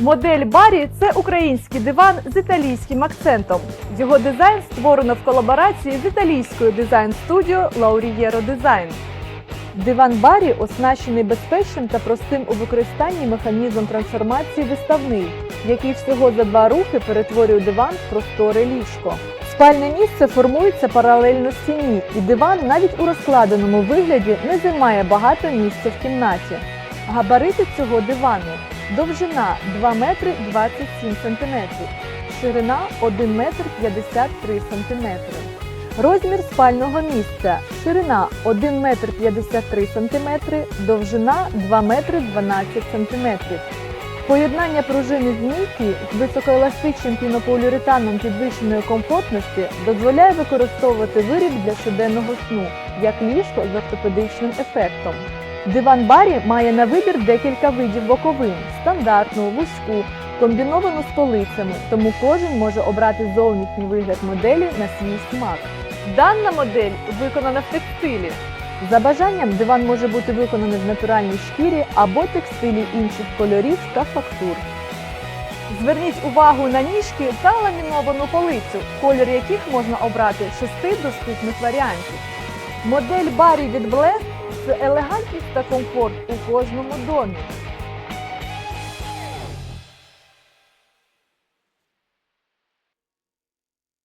Модель Барі це український диван з італійським акцентом. Його дизайн створено в колаборації з італійською дизайн-студіо Lauriero Design. Диван Барі оснащений безпечним та простим у використанні механізмом трансформації виставний, який всього за два рухи перетворює диван в просторе ліжко. Спальне місце формується паралельно стіні, і диван навіть у розкладеному вигляді не займає багато місця в кімнаті. Габарити цього дивану довжина 2 метри 27 сантиметрів, ширина 1 метр 53 сантиметри. Розмір спального місця ширина 1 метр 53 сантиметри, довжина 2 метри 12 сантиметрів. Поєднання пружини змійки з високоеластичним пінополіуретаном підвищеної комфортності дозволяє використовувати виріб для щоденного сну, як ліжко з ортопедичним ефектом. Диван Барі має на вибір декілька видів боковин: стандартну, вузьку, комбіновану з полицями, тому кожен може обрати зовнішній вигляд моделі на свій смак. Дана модель виконана в текстилі. За бажанням диван може бути виконаний в натуральній шкірі або текстилі інших кольорів та фактур. Зверніть увагу на ніжки та ламіновану полицю, колір яких можна обрати шести доступних варіантів. Модель Барі від це елегантність та комфорт у кожному домі.